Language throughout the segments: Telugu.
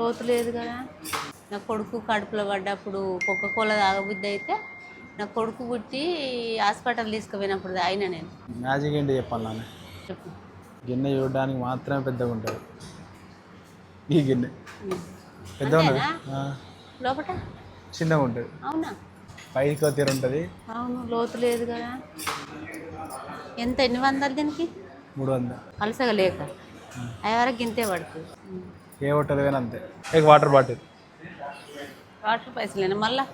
లోతు లేదు కదా. నా కొడుకు కడుపులో పడ్డప్పుడు కుక్క కోల తాగబుద్ధి అయితే నా కొడుకు పుట్టి హాస్పిటల్ తీసుకుపోయినప్పుడు అయినా నేను. మ్యాజిక్ ఏంటి చెప్పాలి నాన్న? చెప్పు. గిన్నె చూడడానికి మాత్రమే పెద్దగా ఉంటుంది ఈ గిన్నె. పెద్ద ఉంటుంది? లోపట? చిన్నగా ఉంటుంది అవునా? పైకి తీరు ఉంటుంది. అవును లోతు లేదు కదా. ఎంత? ఎన్ని వందలు దీనికి? మూడు వందలు. అలసగా లేక. అవి వరకు ఇంతే పడుతుంది. ఏ హోటల్ కానీ అంతే. ఒక వాటర్ బాటిల్? వాటర్ పైసలేనా మళ్ళా?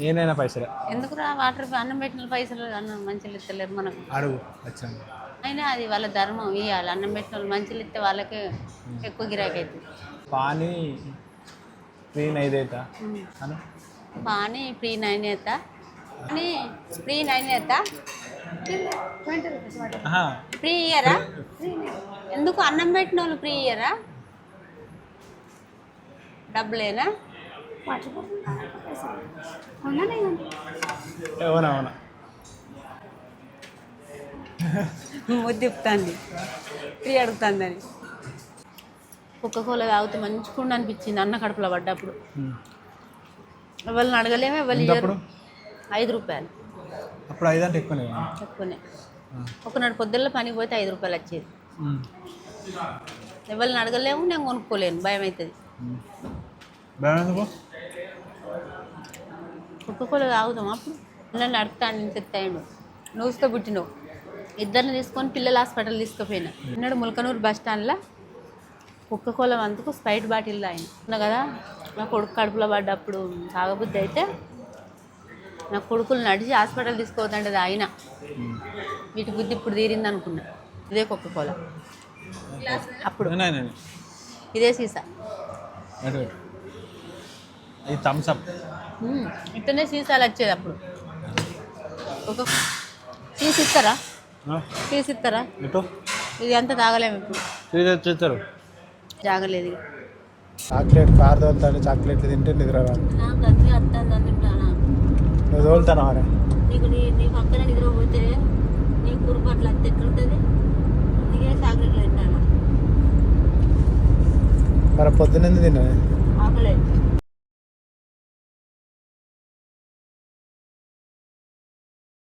ఏనైనా పైసలే. ఎందుకురా వాటర్ అన్నం పెట్టిన పైసలు అన్నం మంచిలు ఇస్తలేరు మనకు. అడుగు వచ్చాను అయినా అది వాళ్ళ ధర్మం ఇవ్వాలి అన్నం పెట్టిన వాళ్ళు మంచిలు ఇస్తే వాళ్ళకే ఎక్కువ గిరాకీ అవుతుంది పానీ ఫ్రీ నైదేతా అను. పానీ ఫ్రీ నాణ్యత అని ఫ్రీ ఆహా, ఫ్రీ ఇయ్యరా? ఎందుకు అన్నం పెట్టిన వాళ్ళు ఫ్రీ ఇయ్యరా? డబ్బులేనా? అవునా అవునా ముద్దిపుతుంది. ఫ్రీ అడుగుతుందని. కుక్క కోల తాగితే మంచిగా అనిపించింది అన్న కడుపులో పడ్డప్పుడు. ఎవరిని అడగలేము ఎవరు ఇయ్యరు? ఐదు రూపాయలు. అప్పుడు ఐదు అంటే ఎక్కువనే కదా? తక్కువనే ఒకనాడు పొద్దున్న పనికి పోతే ఐదు రూపాయలు వచ్చేది. ఎవరిని అడగలేము నేను కొనుక్కోలేను. భయం అవుతుంది ఎందుకు కుక్కకోలు తాగుతాం అప్పుడు పిల్లల్ని నడుపుతాను నేను చెప్తాను నువ్వుతో పుట్టినవు. ఇద్దరిని తీసుకొని పిల్లల హాస్పిటల్ తీసుకుపోయినా. ఉన్నాడు ములకనూరు బస్ స్టాండ్లో. కుక్కకోల అందుకు స్ప్రైట్ బాటిల్ ఆయన ఉన్నా కదా? నా కొడుకు కడుపులో పడ్డప్పుడు తాగబుద్ధి అయితే నా కొడుకులు నడిచి హాస్పిటల్ తీసుకోవద్దంటే అది ఆయన ఉమ్. వీటి బుద్ధి ఇప్పుడు తీరింది అనుకున్నా. ఇదే కుక్కకోల అప్పుడు. నేనే, నేనే. ఇదే సీసా. ఇది థమ్స్ అప్. ఇట్లనే సీసాలు వచ్చేది అప్పుడు. ఒక తీసి ఇస్తారా? తీసి ఇస్తారా? ఇది అంతా తాగలేము ఇప్పుడు. తీసుకొచ్చేస్తారు జాగలేదు ఇక. చాక్లెట్ కార్ తోలుతాడు చాక్లెట్లు తింటే నిద్ర రాదు నువ్వు తోలుతాను మరి? నీకు నీ నీ పక్కన నిద్రపోతే నీ కురుపు అట్లా అంత ఎట్లుంటుంది అందుకే చాక్లెట్లు తింటాను మరి పొద్దున్నది తిన్నా